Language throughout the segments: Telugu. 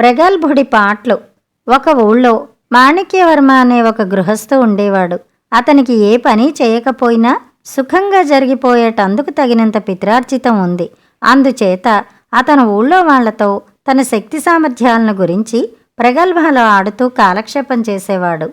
ప్రగల్భుడి పాటలు. ఒక ఊళ్ళో మాణిక్యవర్మ అనే ఒక గృహస్థు ఉండేవాడు. అతనికి ఏ పని చేయకపోయినా సుఖంగా జరిగిపోయేటందుకు తగినంత పిత్రార్జితం ఉంది. అందుచేత అతను ఊళ్ళో వాళ్ళతో తన శక్తి సామర్థ్యాలను గురించి ప్రగల్భాలు ఆడుతూ కాలక్షేపం చేసేవాడు.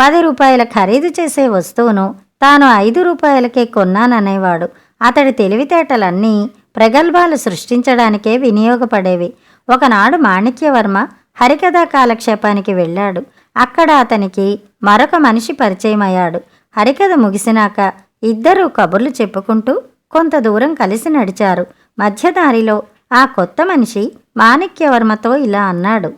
పది రూపాయల ఖరీదు చేసే వస్తువును తాను ఐదు రూపాయలకే కొన్నాననేవాడు. అతడి తెలివితేటలన్నీ ప్రగల్భాలు సృష్టించడానికే వినియోగపడేవి. ఒకనాడు మాణిక్యవర్మ హరికథా కాలక్షేపానికి వెళ్ళాడు. అక్కడ అతనికి మరొక మనిషి పరిచయమయ్యాడు. హరికథ ముగిసినాక ఇద్దరూ కబుర్లు చెప్పుకుంటూ కొంత దూరం కలిసి నడిచారు. మధ్యదారిలో ఆ కొత్త మనిషి మాణిక్యవర్మతో ఇలా అన్నాడు.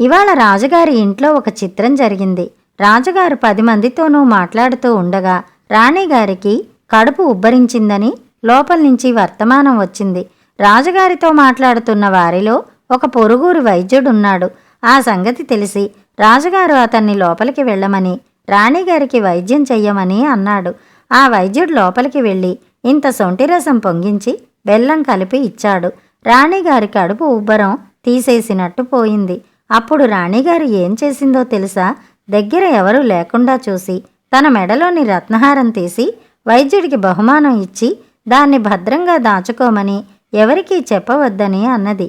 ఇవాళ రాజుగారి ఇంట్లో ఒక చిత్రం జరిగింది. రాజుగారు పది మందితోనూ మాట్లాడుతూ ఉండగా రాణిగారికి కడుపు ఉబ్బరించిందని లోపల నుంచి వర్తమానం వచ్చింది. రాజుగారితో మాట్లాడుతున్న వారిలో ఒక పొరుగురు వైద్యుడున్నాడు. ఆ సంగతి తెలిసి రాజుగారు అతన్ని లోపలికి వెళ్ళమని రాణిగారికి వైద్యం చెయ్యమని అన్నాడు. ఆ వైద్యుడు లోపలికి వెళ్ళి ఇంత సొంటిరసం పొంగించి బెల్లం కలిపి ఇచ్చాడు. రాణిగారి కడుపు ఉబ్బరం తీసేసినట్టు పోయింది. అప్పుడు రాణిగారు ఏం చేసిందో తెలుసా? దగ్గర ఎవరూ లేకుండా చూసి తన మెడలోని రత్నహారం తీసి వైద్యుడికి బహుమానం ఇచ్చి దాన్ని భద్రంగా దాచుకోమని ఎవరికీ చెప్పవద్దని అన్నది.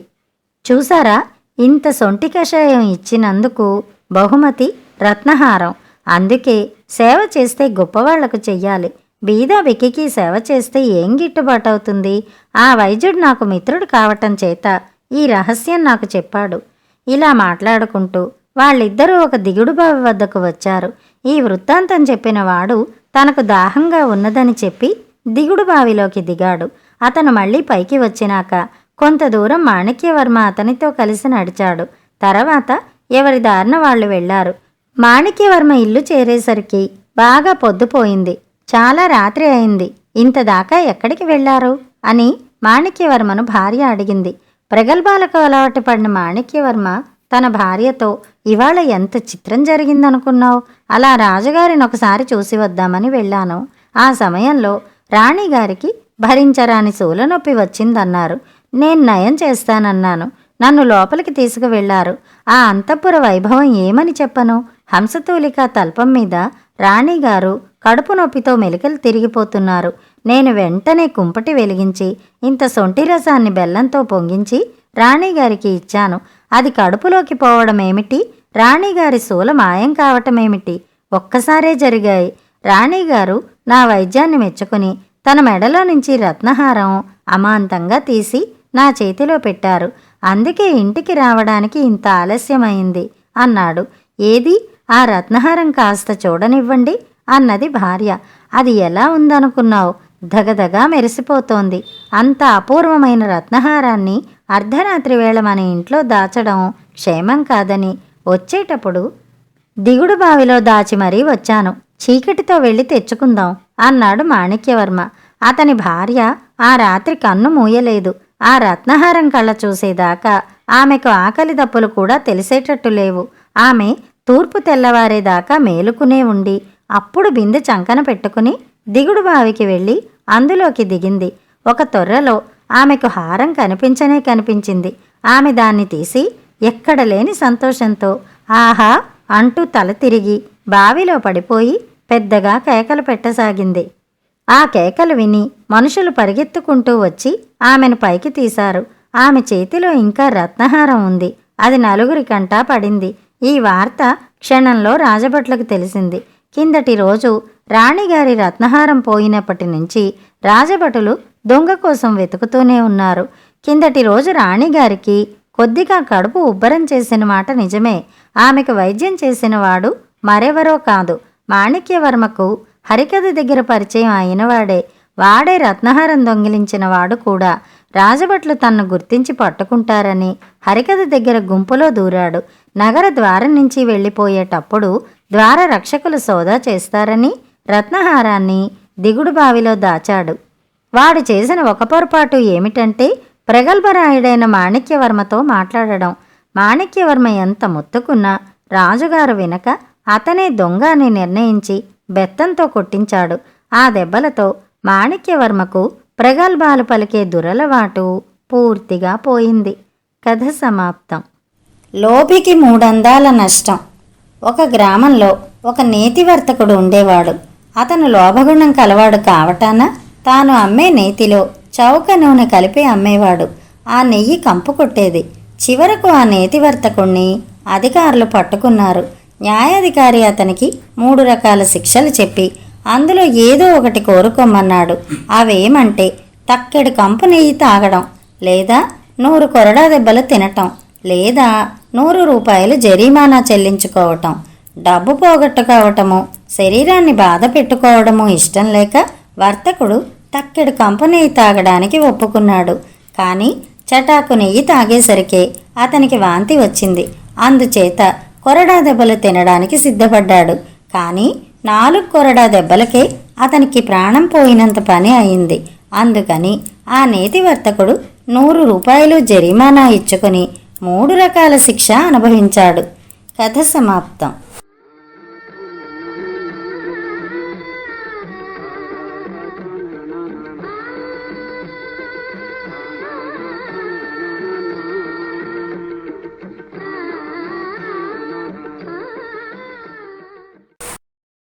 చూసారా? ఇంత సొంటి కషాయం ఇచ్చినందుకు బహుమతి రత్నహారం. అందుకే సేవ చేస్తే గొప్పవాళ్ళకు చెయ్యాలి. బీద వికికి సేవ చేస్తే ఏం గిట్టుబాటు అవుతుంది? ఆ వైద్యుడు నాకు మిత్రుడు కావటం చేత ఈ రహస్యం నాకు చెప్పాడు. ఇలా మాట్లాడుకుంటూ వాళ్ళిద్దరూ ఒక దిగుడు బావి వద్దకు వచ్చారు. ఈ వృత్తాంతం చెప్పిన వాడు తనకు దాహంగా ఉన్నదని చెప్పి దిగుడు బావిలోకి దిగాడు. అతను మళ్ళీ పైకి వచ్చినాక కొంత దూరం మాణిక్యవర్మ అతనితో కలిసి నడిచాడు. తర్వాత ఎవరి దారిన వాళ్ళు వెళ్ళారు మాణిక్యవర్మ ఇల్లు చేరేసరికి బాగా పొద్దుపోయింది. చాలా రాత్రి అయింది. ఇంతదాకా ఎక్కడికి వెళ్ళారు అని మాణిక్యవర్మను భార్య అడిగింది. ప్రగల్భాలకు అలవాటు పడిన మాణిక్యవర్మ తన భార్యతో ఇవాళ ఎంత చిత్రం జరిగిందనుకున్నావు? అలా రాజుగారిని ఒకసారి చూసి వద్దామని వెళ్ళాను. ఆ సమయంలో రాణిగారికి భరించరాని సూలనొప్పి వచ్చిందన్నారు. నేను నయం చేస్తానన్నాను. నన్ను లోపలికి తీసుకువెళ్ళారు ఆ అంతఃపుర వైభవం ఏమని చెప్పను? హంసతూలిక తల్పం మీద రాణిగారు కడుపు నొప్పితో మెలికలు తిరిగిపోతున్నారు. నేను వెంటనే కుంపటి వెలిగించి ఇంత సొంటి రసాన్ని బెల్లంతో పొంగించి రాణిగారికి ఇచ్చాను. అది కడుపులోకి పోవడమేమిటి? రాణిగారి శూల మాయం కావటమేమిటి? ఒక్కసారే జరిగాయి. రాణిగారు నా వైద్యాన్ని మెచ్చుకుని తన మెడలో నుంచి రత్నహారం అమాంతంగా తీసి నా చేతిలో పెట్టారు. అందుకే ఇంటికి రావడానికి ఇంత ఆలస్యమైంది అన్నాడు. ఏది? ఆ రత్నహారం కాస్త చూడనివ్వండి అన్నది భార్య. అది ఎలా ఉందనుకున్నావు? ధగధగా మెరిసిపోతోంది. అంత అపూర్వమైన రత్నహారాన్ని అర్ధరాత్రి వేళ మన ఇంట్లో దాచడం క్షేమం కాదని వచ్చేటప్పుడు దిగుడు బావిలో దాచి మరీ వచ్చాను. చీకటితో వెళ్ళి తెచ్చుకుందాం అన్నాడు మాణిక్యవర్మ. అతని భార్య ఆ రాత్రి కన్ను మూయలేదు. ఆ రత్నహారం కళ్ళ చూసేదాకా ఆమెకు ఆకలి దప్పులు కూడా తెలిసేటట్టు లేవు. ఆమె తూర్పు తెల్లవారేదాకా మేలుకునే ఉండి అప్పుడు బిందె చంకన పెట్టుకుని దిగుడు బావికి వెళ్ళి అందులోకి దిగింది. ఒక తొర్రలో ఆమెకు హారం కనిపించనే కనిపించింది. ఆమె దాన్ని తీసి ఎక్కడ లేని సంతోషంతో ఆహా అంటూ తల తిరిగి బావిలో పడిపోయి పెద్దగా కేకలు పెట్టసాగింది. ఆ కేకలు విని మనుషులు పరిగెత్తుకుంటూ వచ్చి ఆమెను పైకి తీశారు. ఆమె చేతిలో ఇంకా రత్నహారం ఉంది. అది నలుగురి కంటా పడింది. ఈ వార్త క్షణంలో రాజభట్లకు తెలిసింది. కిందటి రోజు రాణిగారి రత్నహారం పోయినప్పటి నుంచి రాజభటులు దొంగ కోసం వెతుకుతూనే ఉన్నారు. కిందటి రోజు రాణిగారికి కొద్దిగా కడుపు ఉబ్బరం చేసిన మాట నిజమే. ఆమెకు వైద్యం చేసినవాడు మరెవరో కాదు. మాణిక్యవర్మకు హరికథ దగ్గర పరిచయం అయినవాడే వాడే రత్నహారం దొంగిలించిన వాడు కూడా రాజభట్లు తన్ను గుర్తించి పట్టుకుంటారని హరికథ దగ్గర గుంపులో దూరాడు. నగర ద్వారం నుంచి వెళ్ళిపోయేటప్పుడు ద్వార రక్షకులు సోదా చేస్తారని రత్నహారాన్ని దిగుడు బావిలో దాచాడు. వాడు చేసిన ఒక పొరపాటు ఏమిటంటే ప్రగల్భరాయుడైన మాణిక్యవర్మతో మాట్లాడడం. మాణిక్యవర్మ ఎంత మొత్తుకున్నా రాజుగారు వినక అతనే దొంగ అని నిర్ణయించి బెత్తంతో కొట్టించాడు. ఆ దెబ్బలతో మాణిక్యవర్మకు ప్రగల్భాలు పలికే దురలవాటు పూర్తిగా పోయింది. కథ సమాప్తం. లోభికి మూడందాల నష్టం. ఒక గ్రామంలో ఒక నేతివర్తకుడు ఉండేవాడు. అతను లోభగుణం కలవాడు కావటాన తాను అమ్మే నేతిలో చౌక నూనె కలిపి అమ్మేవాడు. ఆ నెయ్యి కంపు కొట్టేది. చివరకు ఆ నేతివర్తకుణ్ణి అధికారులు పట్టుకున్నారు. న్యాయాధికారి అతనికి మూడు రకాల శిక్షలు చెప్పి అందులో ఏదో ఒకటి కోరుకోమన్నాడు. అవేమంటే తక్కెడు కంపు నెయ్యి తాగడం లేదా నూరు కొరడా దెబ్బలు తినటం లేదా నూరు రూపాయలు జరిమానా చెల్లించుకోవటం డబ్బు పోగొట్టుకోవటము శరీరాన్ని బాధ పెట్టుకోవడము ఇష్టం లేక వర్తకుడు తక్కెడు కంపు నెయ్యి తాగడానికి ఒప్పుకున్నాడు. కానీ చటాకు నెయ్యి తాగేసరికే అతనికి వాంతి వచ్చింది. అందుచేత కొరడా దెబ్బలు తినడానికి సిద్ధపడ్డాడు. కానీ నాలుగు కొరడా దెబ్బలకే అతనికి ప్రాణం పోయినంత పని అయింది. అందుకని ఆ నేతి వర్తకుడు నూరు రూపాయలు జరిమానా ఇచ్చుకొని మూడు రకాల శిక్ష అనుభవించాడు. కథ సమాప్తం.